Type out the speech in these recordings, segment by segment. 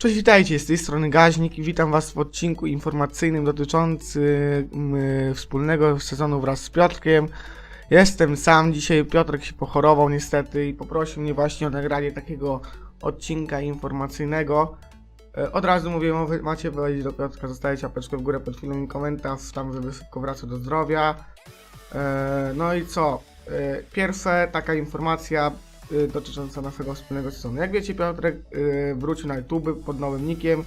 Cześć, witajcie, z tej strony Gaźnik i witam was w odcinku informacyjnym dotyczącym y, wspólnego sezonu wraz z Piotrkiem. Jestem sam, dzisiaj Piotrek się pochorował niestety i poprosił mnie właśnie o nagranie takiego odcinka informacyjnego. E, Od razu mówię, macie wejść do Piotrka, zostawić łapeczkę w górę pod filmem i komentarz, tam żeby szybko wracał do zdrowia. E, No i co? E, Pierwsze taka informacja dotycząca naszego wspólnego sezonu. Jak wiecie, Piotrek y, wrócił na YouTube pod nowym nickiem.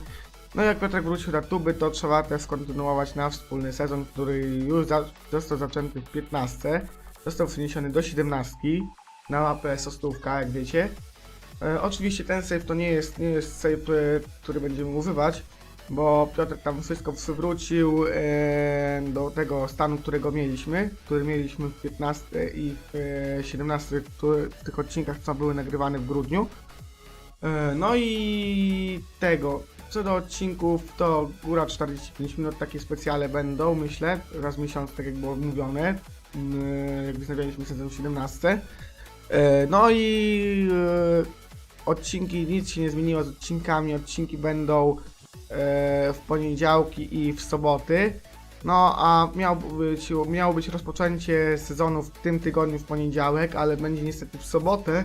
No jak Piotrek wrócił na YouTube, to trzeba też kontynuować nasz wspólny sezon, który już za, został zaczęty w 15. Został przeniesiony do 17 na mapę sostówka, jak wiecie. E, oczywiście ten save to nie jest, nie jest save, e, który będziemy używać, bo Piotr tam wszystko przywrócił e, do tego stanu, którego mieliśmy, który mieliśmy w 15 i w e, 17, który, w tych odcinkach, co były nagrywane w grudniu. E, no i tego, co do odcinków, to góra 45 minut, takie specjale będą, myślę, raz miesiąc, tak jak było mówione, mm, jak wznawialiśmy sezon 17. E, No i e, odcinki, nic się nie zmieniło z odcinkami, odcinki będą e, w poniedziałki i w soboty. No a miał być, miało być rozpoczęcie sezonu w tym tygodniu w poniedziałek, ale będzie niestety w sobotę,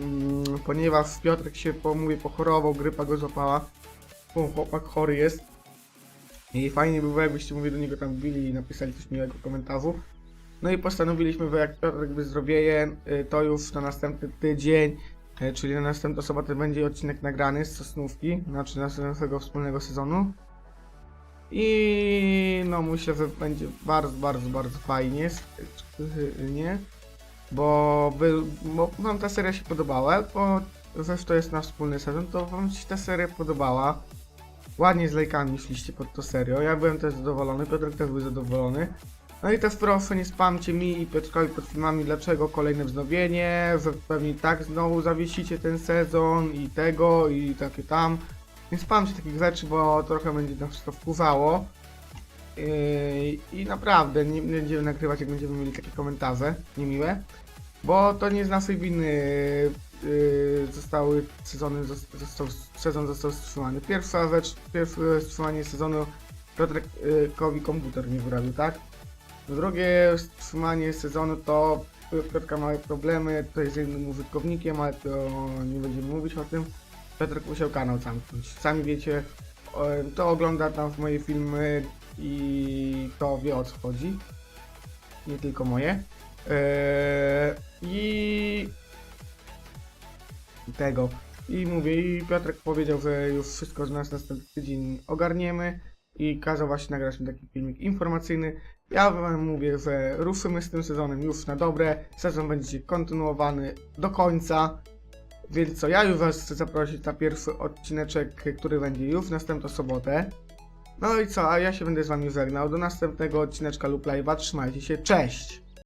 mm, ponieważ Piotrek się, po, mówię, pochorował, grypa go złapała. O, chłopak chory jest. I fajnie by było, jakbyście mówię do niego tam wbili i napisali coś miłego komentarzu. No i postanowiliśmy, że jak Piotrek wyzdrowieje, y, to już na następny tydzień, y, czyli na następną sobotę będzie odcinek nagrany z Sosnówki, znaczy naszego wspólnego sezonu. I no myślę, że będzie bardzo, bardzo, bardzo fajnie, nie? Bo, by, bo wam ta seria się podobała, bo zresztą jest nasz wspólny sezon, to wam się ta seria podobała. Ładnie z lajkami szliście pod to serio, ja byłem też zadowolony, Piotrek też był zadowolony. No i też proszę nie spamcie mi i Piotrkowi pod filmami dlaczego kolejne wznowienie, że pewnie tak znowu zawiesicie ten sezon i tego i takie tam. Nie spamcie takich rzeczy, bo trochę będzie nas wszystko wkurzało. Yy, I naprawdę nie będziemy nagrywać jak będziemy mieli takie komentarze niemiłe. Bo to nie z naszej winy yy, zostały sezony, zos- został, sezon został wstrzymany. Pierwsza rzecz, pierwsze wstrzymanie sezonu Piotrkowi komputer nie wyrabił, tak? Drugie wstrzymanie sezonu to Piotrka ma problemy tutaj z jednym użytkownikiem, ale to nie będziemy mówić o tym. Piotrek musiał kanał zamknąć. Sami wiecie, to ogląda tam w moje filmy i to wie o co chodzi. Nie tylko moje. Eee, I tego. I mówię, i Piotrek powiedział, że już wszystko z nas następny tydzień ogarniemy i kazał właśnie nagrać mi taki filmik informacyjny. Ja wam mówię, że ruszymy z tym sezonem już na dobre. Sezon będzie kontynuowany do końca. Więc co, ja już was chcę zaprosić na pierwszy odcineczek, który będzie już w następną sobotę. No i co, a ja się będę z wami żegnał. Do następnego odcineczka lub live'a. Trzymajcie się, cześć!